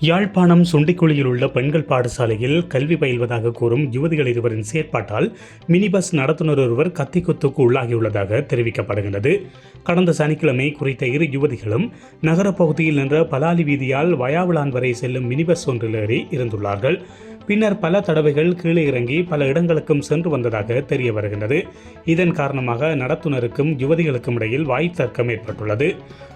யாழ்ப்பாணம் சுண்டிக்குழியில் உள்ள பெண்கள் பாடசாலையில் கல்வி பயில்வதாக கூறும் யுவதிகள் இருவரின் செயற்பாட்டால் மினி பஸ் நடத்துனர் ஒருவர் கத்திக்குத்துக்கு உள்ளாகியுள்ளதாக தெரிவிக்கப்படுகிறது கடந்த சனிக்கிழமை குறித்த இரு யுவதிகளும் நகரப் பகுதியில் நின்ற பலாலி வீதியால் வயாவிளான் வரை செல்லும் மினி பஸ் ஒன்றில் ஏறி இருந்துள்ளார்கள். பின்னர் பல தடவைகள் கீழே இறங்கி பல இடங்களுக்கும் சென்று வந்ததாக தெரிய வருகின்றது. இதன் காரணமாக நடத்துனருக்கும் யுவதிகளுக்கும் இடையில் வாய் தர்க்கம் ஏற்பட்டுள்ளது.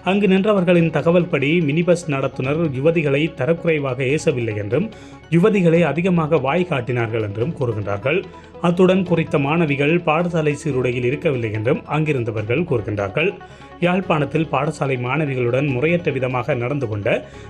அங்கு நின்றவர்களின் தகவல்படி மினி பஸ் நடத்துனர் யுவதிகளை தரக்குறைவாக ஏசவில்லை என்றும் யுவதிகளை அதிகமாக வாய் காட்டினார்கள் என்றும் கூறுகின்றார்கள். அத்துடன் குறித்த மாணவிகள் பாடசாலை சீருடையில் இருக்கவில்லை என்றும் அங்கிருந்தவர்கள் கூறுகின்றார்கள். யாழ்ப்பாணத்தில் பாடசாலை மாணவிகளுடன் முறையற்ற விதமாக நடந்து கொண்ட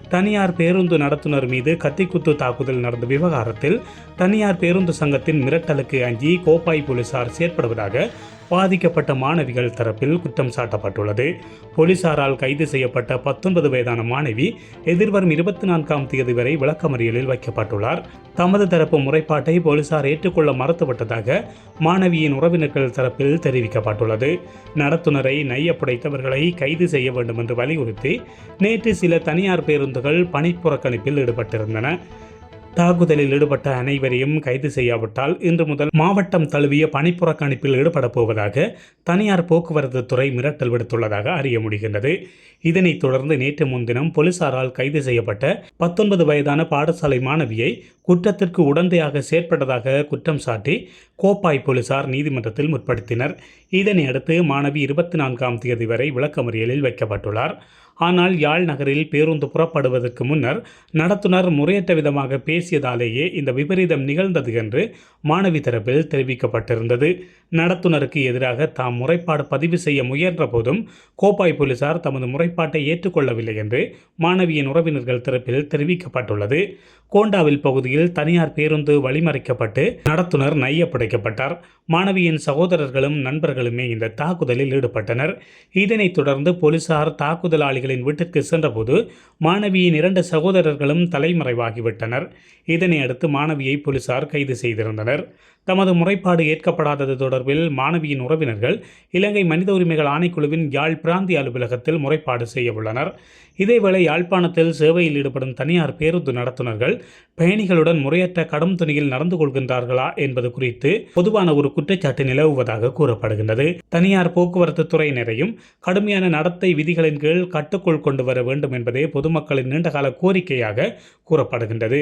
தனியார் பேருந்து நடத்துனர் மீது கத்திக்குத்து தாக்குதல் நடந்த விவகாரம் விவகாரத்தில் தனியார் பேருந்து சங்கத்தின் மிரட்டலுக்கு அஞ்சி கோப்பாய் போலீசார் செயற்படுவதாக பாதிக்கப்பட்ட மாணவிகள் தரப்பில் குற்றம் சாட்டப்பட்டுள்ளது. போலீசாரால் கைது செய்யப்பட்ட பத்தொன்பது வயதான மாணவி எதிர்வரும் இருபத்தி நான்காம் தேதி வரை விளக்கமறியலில் வைக்கப்பட்டுள்ளார். தமது தரப்பு முறைப்பாட்டை போலீசார் ஏற்றுக்கொள்ள மறுத்துவிட்டதாக மாணவியின் உறவினர்கள் தரப்பில் தெரிவிக்கப்பட்டுள்ளது. நடத்துனரை நையப்புடைத்தவர்களை கைது செய்ய வேண்டும் என்று வலியுறுத்தி நேற்று சில தனியார் பேருந்துகள் பணிப்புறக்கணிப்பில் ஈடுபட்டிருந்தன. தாக்குதலில் ஈடுபட்ட அனைவரையும் கைது செய்யாவிட்டால் இன்று முதல் மாவட்டம் தழுவிய பணிப்புறக்கணிப்பில் ஈடுபடப் போவதாக தனியார் போக்குவரத்து துறை மிரட்டல் விடுத்துள்ளதாக அறிய முடிகின்றது. இதனைத் தொடர்ந்து நேற்று முன்தினம் போலீசாரால் கைது செய்யப்பட்ட பத்தொன்பது வயதான பாடசாலை மாணவியை குற்றத்திற்கு உடந்தையாக செயற்பட்டதாக குற்றம் சாட்டி கோப்பாய் போலீசார் நீதிமன்றத்தில் முற்படுத்தினர். இதனை அடுத்து மாணவி இருபத்தி நான்காம் தேதி வரை விளக்கமறியலில் வைக்கப்பட்டுள்ளார். ஆனால் யாழ் நகரில் பேருந்து புறப்படுவதற்கு முன்னர் நடத்துனர் முறையற்ற விதமாக பேசியதாலேயே இந்த விபரீதம் நிகழ்ந்தது என்று மாணவி தரப்பில் தெரிவிக்கப்பட்டிருந்தது. நடத்துனருக்கு எதிராக தாம் முறைப்பாடு பதிவு செய்ய முயன்ற போதும் கோப்பாய் போலீசார் தமது முறைப்பாட்டை ஏற்றுக்கொள்ளவில்லை என்று மாணவியின் உறவினர்கள் தரப்பில் தெரிவிக்கப்பட்டுள்ளது. கோண்டாவில் பகுதியில் தனியார் பேருந்து வழிமறைக்கப்பட்டு நடத்துனர் நையப்படைக்கப்பட்டார். மாணவியின் சகோதரர்களும் நண்பர்களுமே இந்த தாக்குதலில் ஈடுபட்டனர். இதனைத் தொடர்ந்து போலீசார் தாக்குதலாளிகளின் வீட்டிற்கு சென்றபோது மாணவியின் இரண்டு சகோதரர்களும் தலைமறைவாகிவிட்டனர். இதனை அடுத்து மாணவியை போலீசார் கைது செய்திருந்தனர். தமது முறைப்பாடு ஏற்கப்படாதது தொடர்பில் மாணவியின் உறவினர்கள் இலங்கை மனித உரிமைகள் ஆணைக்குழுவின் யாழ் பிராந்திய அலுவலகத்தில் முறைப்பாடு செய்யவுள்ளனர். இதேவேளை யாழ்ப்பாணத்தில் சேவையில் ஈடுபடும் தனியார் பேருந்து நடத்துனர்கள் பயணிகளுடன் முறையற்ற கடும் துணியில் நடந்து கொள்கின்றார்களா என்பது குறித்து பொதுவான ஒரு குற்றச்சாட்டு நிலவுவதாக கூறப்படுகின்றது. தனியார் போக்குவரத்து துறையினரையும் கடுமையான நடத்தை விதிகளின் கீழ் கட்டுக்குள் கொண்டு வர வேண்டும் என்பதே பொதுமக்களின் நீண்டகால கோரிக்கையாக கூறப்படுகின்றது.